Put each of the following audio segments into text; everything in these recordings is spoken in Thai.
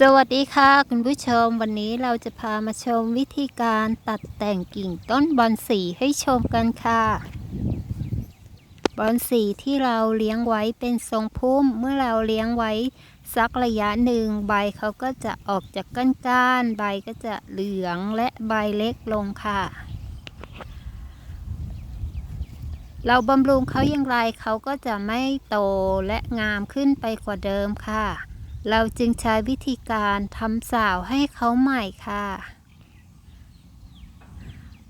สวัสดีค่ะคุณผู้ชมวันนี้เราจะพามาชมวิธีการตัดแต่งกิ่งต้นบอนสีให้ชมกันค่ะ บอนสีที่เราเลี้ยงไว้เป็นทรงพุ่มเมื่อเราเลี้ยงไว้สักระยะหนึ่งใบเขาก็จะออกจากก้านใบก็จะเหลืองและใบเล็กลงค่ะ เราบำรุงเขาอย่างไรเขาก็จะไม่โตและงามขึ้นไปกว่าเดิมค่ะ เราจึงใช้วิธีการทำสาวให้เขาใหม่ค่ะ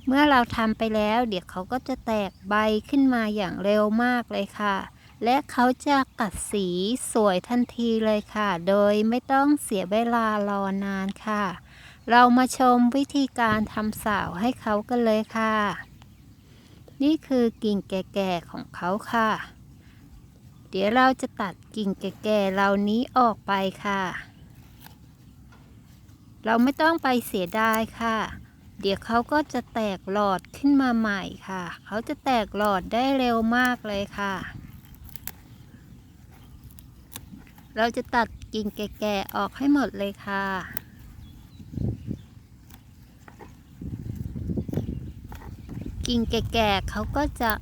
เมื่อเราทำไปแล้ว เดี๋ยวเขาก็จะแตกใบขึ้นมาอย่างเร็วมากเลยค่ะ และเขาจะกัดสีสวยทันทีเลยค่ะ โดยไม่ต้องเสียเวลารอนานค่ะ เรามาชมวิธีการทำสาวให้เขากันเลยค่ะ นี่คือกิ่งแก่ๆของเขาค่ะ เดี๋ยวเราจะตัดกิ่งแก่ๆเหล่านี้ออกไปค่ะ เราไม่ต้องไปเสียดายค่ะ เดี๋ยวเขาก็จะแตกหลอดขึ้นมาใหม่ค่ะ เขาจะแตกหลอดได้เร็วมากเลยค่ะ เราจะตัดกิ่งแก่ๆออกให้หมดเลยค่ะกิ่งแก่ๆเขาก็จะ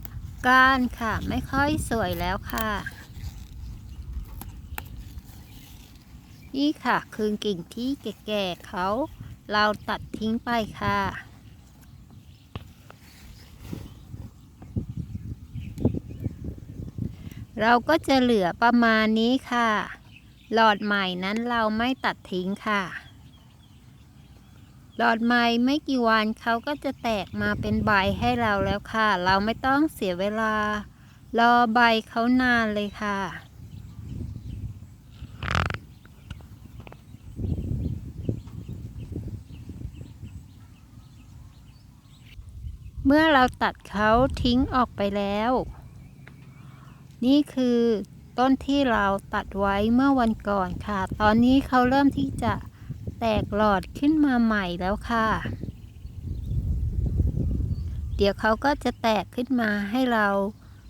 ก้านค่ะ ไม่ค่อยสวยแล้วค่ะ นี่ค่ะคือกิ่งที่แก่ๆเขาเราตัดทิ้งไปค่ะเราก็จะเหลือประมาณนี้ค่ะ หลอดใหม่นั้นเราไม่ตัดทิ้งค่ะ หลอดใหม่ไม่กี่วันเขาก็จะแตกมาเป็นใบให้เราแล้วค่ะ เราไม่ต้องเสียเวลา รอใบเขานานเลยค่ะ เมื่อเราตัดเขาทิ้งออกไปแล้ว นี่คือต้นที่เราตัดไว้เมื่อวันก่อนค่ะ ตอนนี้เขาเริ่มที่จะแตกหลอดขึ้นมาใหม่แล้วค่ะ เดี๋ยวเขาก็จะแตกขึ้นมาให้เรา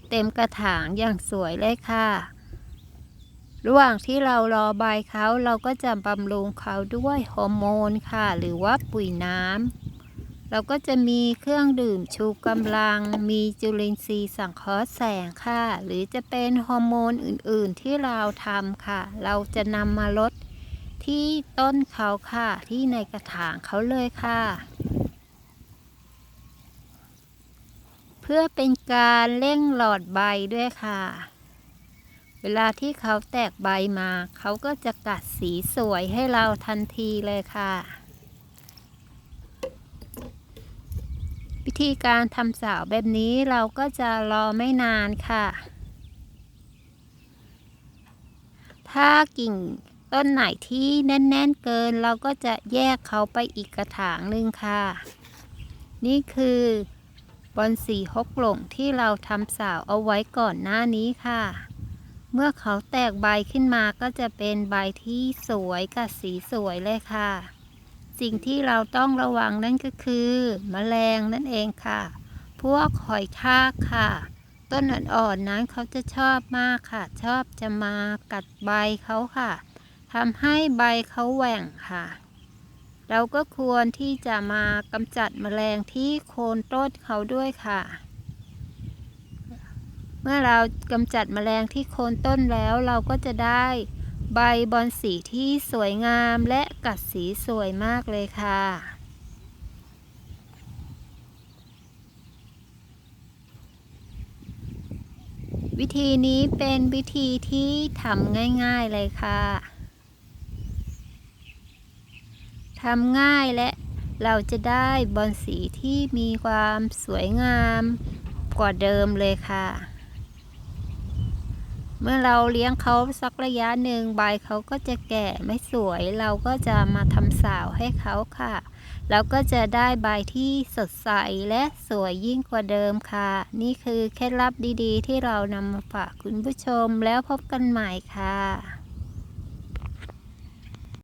เต็มกระถางอย่างสวยเลยค่ะ ระหว่างที่เรารอใบเขาเราก็จะบำรุงเขาด้วยฮอร์โมนค่ะ หรือว่าปุ๋ยน้ำ เราก็จะมีเครื่องดื่มชูกำลัง มีจุลินทรีย์สังเคราะห์แสงค่ะ หรือจะเป็นฮอร์โมนอื่นๆที่เราทำค่ะ เราจะนำมาลดที่ต้นเขาค่ะ ที่ในกระถางเขาเลยค่ะ เพื่อเป็นการเร่งหลอดใบด้วยค่ะ เวลาที่เขาแตกใบมา เขาก็จะกัดสีสวยให้เราทันทีเลยค่ะ วิธีการทำสาวแบบนี้เราก็จะรอไม่นานค่ะ ถ้ากิ่งต้นไหนที่แน่นๆเกิน เราก็จะแยกเขาไปอีกกระถางหนึ่งค่ะ นี่คือบอนสีฮกหลงที่เราทำสาวเอาไว้ก่อนหน้านี้ค่ะ เมื่อเขาแตกใบขึ้นมาก็จะเป็นใบที่สวยกับสีสวยเลยค่ะ สิ่งที่เราต้องระวังนั่นก็คือมแมลงนั่นเองค่ะ พวกหอยทากค่ะ ต้นอ่อนๆนั้นเขาจะชอบมากค่ะ ชอบจะมากัดใบเขาค่ะทำให้ใบเขาแหว่งค่ะ เราก็ควรที่จะมากำจัดแมลงที่โคนต้นเขาด้วยค่ะ เมื่อเรากำจัดแมลงที่โคนต้นแล้วเราก็จะได้ ใบบอนสีที่สวยงามและกัดสีสวยมากเลยค่ะ วิธีนี้เป็นวิธีที่ทำง่ายๆเลยค่ะทำง่ายและเราจะได้บอลสีที่มีความสวยงามกว่าเดิมเลยค่ะ เมื่อเราเลี้ยงเขาสักระยะหนึ่งใบเขาก็จะแก่ไม่สวย เราก็จะมาทำสาวให้เขาค่ะเราก็จะได้ใบที่สดใสและสวยยิ่งกว่าเดิมค่ะ นี่คือเคล็ดลับดีๆ ที่เรานำมาฝากคุณผู้ชมแล้วพบกันใหม่ค่ะ